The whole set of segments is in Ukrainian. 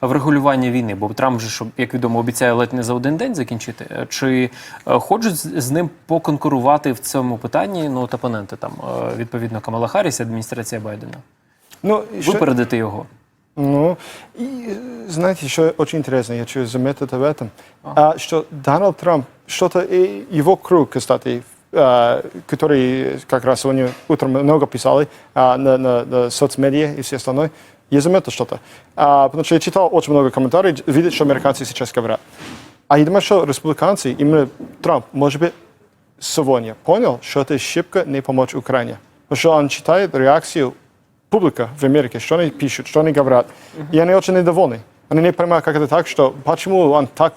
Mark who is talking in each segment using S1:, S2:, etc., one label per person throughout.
S1: врегулювання війни? Бо Трамп же, ж, як відомо, обіцяє ледь не за один день закінчити. Е, Чи е, хочуть з з ним поконкурувати в цьому питанні? Ну, от опоненти там е, відповідно Камала Харріс, адміністрація Байдена,
S2: Ну, еще-
S1: випередити його?
S2: Ну, и э, знаете, еще очень интересно, я хочу заметить об этом, а, что Дональд Трамп, что-то, и его круг, кстати, а, который как раз сегодня утром много писали а, на, на, на соцмедиа и все остальное, я заметил что-то. А, потому что я читал очень много комментариев, видит, что американцы сейчас говорят. А я думаю, что республиканцы, именно Трамп, может быть, сегодня понял, что это ошибка не помочь Украине. Потому что он читает реакцию публика в Америке, что они пишут, что они говорят. И они очень недовольны. Они не понимают, как это так, что почему он так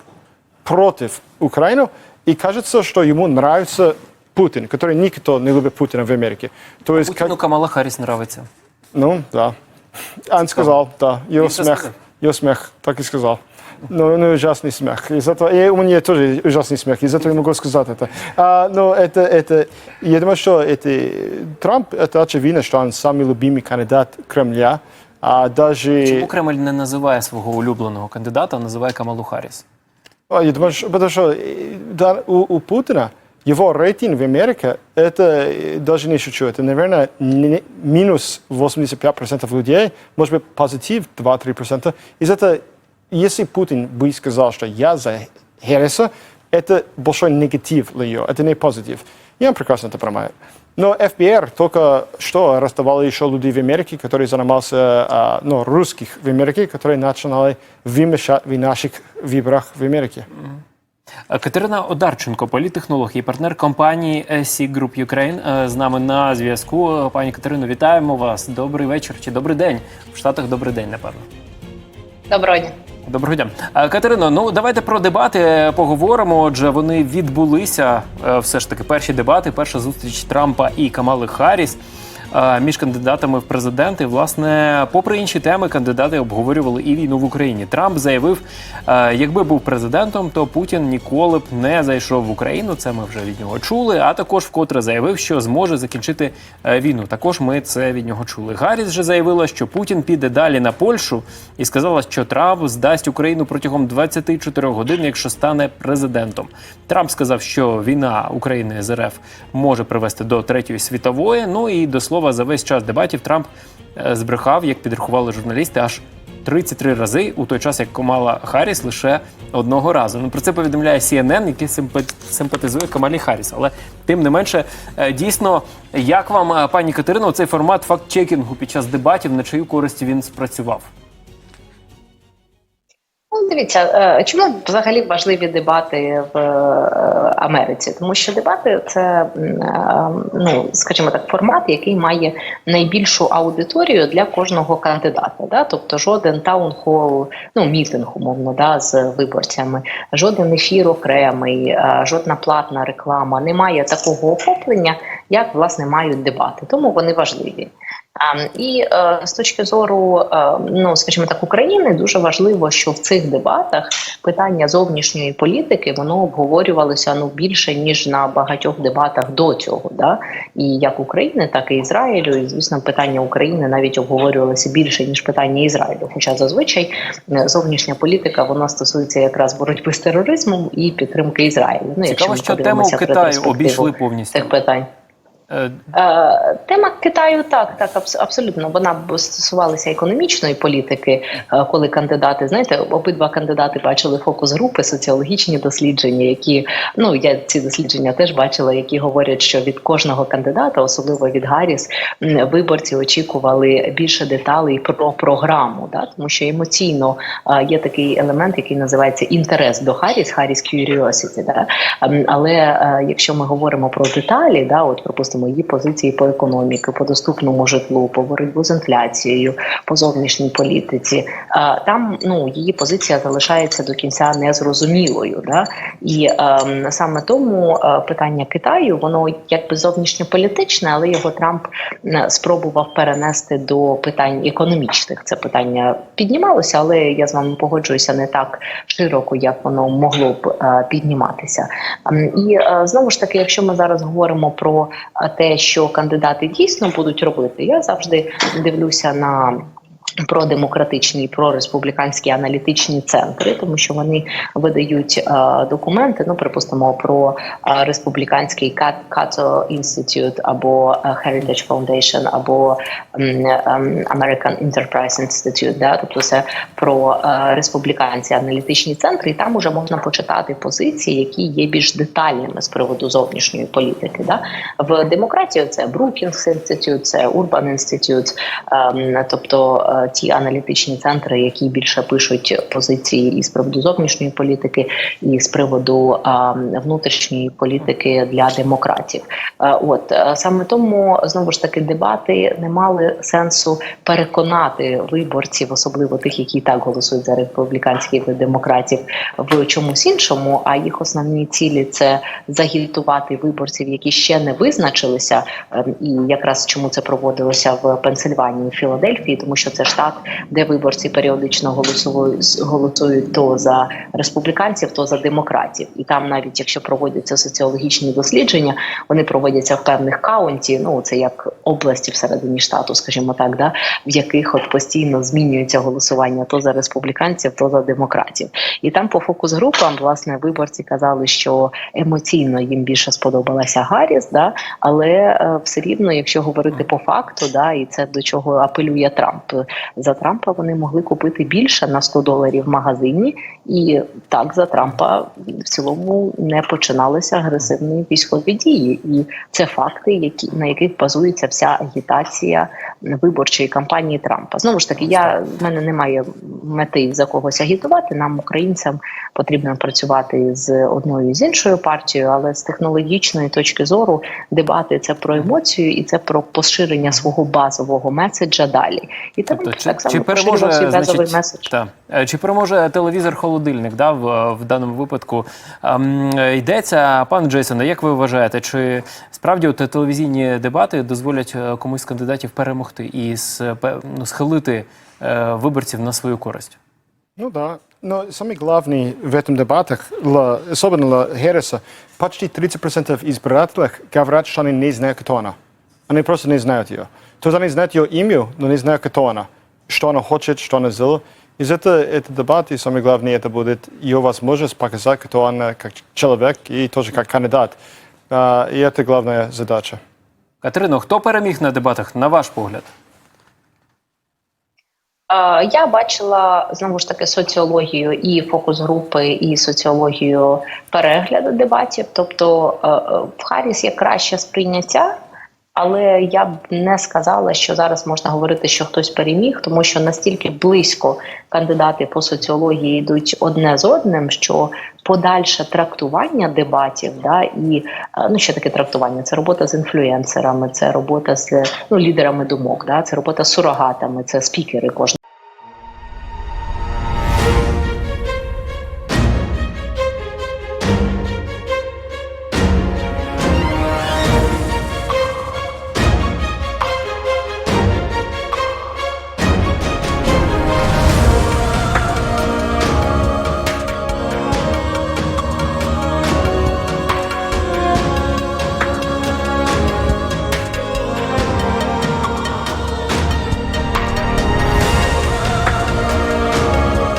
S2: против Украины, и кажется, что ему нравится Путин, который никто не любит Путина в Америке. То есть,
S1: Путіну
S2: как,
S1: Камала Харріс нравиться.
S2: ну, да. Он сказал, да, его
S1: Він це
S2: смех,
S1: сказав?
S2: его смех, так и сказал. Ну, ну, ужасный смех. Из этого, и у меня тоже ужасный смех, из этого я могу сказать это. А, но это, это, я думаю, что это, Трамп, это очевидно, что он самый любимый кандидат Кремля. А даже...
S1: Чому Кремль не називає свого улюбленого кандидата, а називає Камалу Харріс?
S2: А, Я думаю, что, потому что э, да, у, у Путина его рейтинг в Америке, это э, даже не шучу, это, наверное, не- минус 85% людей, может быть, позитив 2-3%. Из этого, если Путин бы сказал, что я за Харриса, это большой негатив для нее, это не позитив. И он прекрасно это понимает. Но ФБР только что арестовали еще людей в Америке, которые занимался, а, ну, русских в Америке, которые начинали вмешать в наших выборах в Америке.
S1: Е, Катерина Одарченко, політтехнолог і партнер компанії SC Group Ukraine, е, з нами на зв'язку. Е, Пані Катерино, вітаємо вас. Добрий вечір чи добрий день. В Штатах добрий день, напевно.
S3: Доброго дня.
S1: Доброго дня. Е, Катерино, ну давайте про дебати е, поговоримо. Отже, вони відбулися. е, Все ж таки, перші дебати, перша зустріч Трампа і Камали Харріс е, між кандидатами в президенти. Власне, попри інші теми, кандидати обговорювали і війну в Україні. Трамп заявив, якби був президентом, то Путін ніколи б не зайшов в Україну. Це ми вже від нього чули. А також вкотре заявив, що зможе закінчити е, війну. Також ми це від нього чули. Гарріс же заявила, що Путін піде далі на Польщу і сказала, що Трамп здасть Україну протягом 24 годин, якщо стане президентом. Трамп сказав, що війна України з РФ може привести до третьої світової. Ну і до слова, за весь час дебатів Трамп е, збрехав, як підрахували журналісти, аж 33 рази у той час, як Камала Харріс лише одного разу. Ну про це повідомляє CNN, який симпа- симпатизує Камалі Харріс. Але тим не менше, е, дійсно, як вам, е, пані Катерино, цей формат факт-чекінгу під час дебатів на чию користь він спрацював?
S3: Дивіться, е, чому взагалі важливі дебати в е, Америці? Тому що дебати це е, ну, скажімо так, формат, який має найбільшу аудиторію для кожного кандидата. Да? Тобто жоден таунхол, ну мітинг, умовно, да, з виборцями, жоден ефір окремий, жодна платна реклама не має такого охоплення, як власне мають дебати. Тому вони важливі. І е, з точки зору, е, ну скажімо так, України дуже важливо, що в цих дебатах питання зовнішньої політики воно обговорювалося ну більше ніж на багатьох дебатах до цього. Да? І як України, так і Ізраїлю. І звісно, питання України навіть обговорювалося більше ніж питання Ізраїлю. Хоча зазвичай е, зовнішня політика вона стосується якраз боротьби з тероризмом і підтримки Ізраїлю. Ну, якщо
S1: Цікаво,
S3: ми
S1: що тему Китаю обійшли повністю.
S3: цих питань.
S1: Е,
S3: Тема Китаю так, так абсолютно. Вона б стосувалася економічної політики, е, коли кандидати, знаєте, обидва кандидати бачили фокус групи, соціологічні дослідження, які ну я ці дослідження теж бачила, які говорять, що від кожного кандидата, особливо від Гарріс, виборці очікували більше деталей про програму, да? тому що емоційно е, є такий елемент, який називається інтерес до Харріс, Харріс Curiosity, да? Ем, Але якщо ми говоримо про деталі, да, от припустимо її позиції по економіці, по доступному житлу, по боротьбу з інфляцією, по зовнішній політиці, е, там ну її позиція залишається до кінця незрозумілою. Да? І ем, саме тому е, питання Китаю, воно якби зовнішньополітичне, але його Трамп е, спробував перенести до питань економічних. Це питання піднімалося, але я з вами погоджуюся не так широко, як воно могло б е, підніматися. Ем, І е, знову ж таки, якщо ми зараз говоримо про е, те, що кандидати дійсно будуть робити, я завжди дивлюся на Про демократичні і про республіканські аналітичні центри, тому що вони видають е, документи. Ну, припустимо, про е, республіканський Cat- Cato Institute або е, Heritage Foundation, або ем, American Enterprise Institute, да? тобто це про е, республіканці аналітичні центри, і там уже можна почитати позиції, які є більш детальними з приводу зовнішньої політики. Да? В демократії це Brookings Institute, це Urban Institute, ем, тобто е, ті аналітичні центри, які більше пишуть позиції і з приводу зовнішньої політики, і з приводу внутрішньої політики для демократів. От е, саме тому знову ж таки дебати не мали сенсу переконати виборців, особливо тих, які і так голосують за республіканських демократів, в чомусь іншому. А їх основні цілі це загітувати виборців, які ще не визначилися. Ем, І якраз чому це проводилося в Пенсильванії, Філадельфії, тому що це штат, де виборці періодично голосують голосують то за республіканців, то за демократів. І там, навіть якщо проводяться соціологічні дослідження, вони проводяться в певних каунті. Ну це як області всередині штату, скажімо так, да в яких от постійно змінюється голосування то за республіканців, то за демократів. І там по фокус групам власне виборці казали, що емоційно їм більше сподобалася Гарріс, да але е, все рівно, якщо говорити по факту, да і це до чого апелює Трамп. За Трампа вони могли купити більше на 100 доларів в магазині, і так за Трампа в цілому не починалися агресивні військові дії. І це факти, які на яких базується вся агітація виборчої кампанії Трампа. Знову ж таки, я в мене немає мети за когось агітувати. Нам, українцям, потрібно працювати з одною з іншою партією, але з технологічної точки зору дебати це про емоцію і це про поширення свого базового меседжа далі. І
S1: Тобто, чи,
S3: так само
S1: чи
S3: поширював свій
S1: переможе
S3: базовий
S1: значить,
S3: меседж.
S1: та, Е, чи переможе телевізор-холодильник? Да, в, в даному випадку Ем, йдеться, пан Джейсоне, як ви вважаєте, чи справді от телевізійні дебати дозволять е, комусь з кандидатів перемогти і с- пе- ну, схилити е, виборців на свою користь?
S2: Ну да. Но самый главный в этом дебатах, ла- особенно для Хэрриса, почти 30% избирателей говорят, что они не знают, кто она. Они просто не знают ее. То есть они знают ее имя, но не знают, кто она, что она хочет, что она сделала. И за это, это дебат, и самое главное, это будет ее возможность показать, кто она как человек и тоже как кандидат. А, и это главная задача.
S1: Катерино, хто переміг на дебатах, на ваш погляд?
S3: Е, Я бачила знову ж таки соціологію і фокус групи, і соціологію перегляду дебатів. Тобто е, е, в Харріс є краще сприйняття, але я б не сказала, що зараз можна говорити, що хтось переміг, тому що настільки близько кандидати по соціології йдуть одне з одним, що подальше трактування дебатів, да і е, ну що таке трактування? Це робота з інфлюенсерами, це робота з ну лідерами думок, да це робота з сурогатами, це спікери кожного.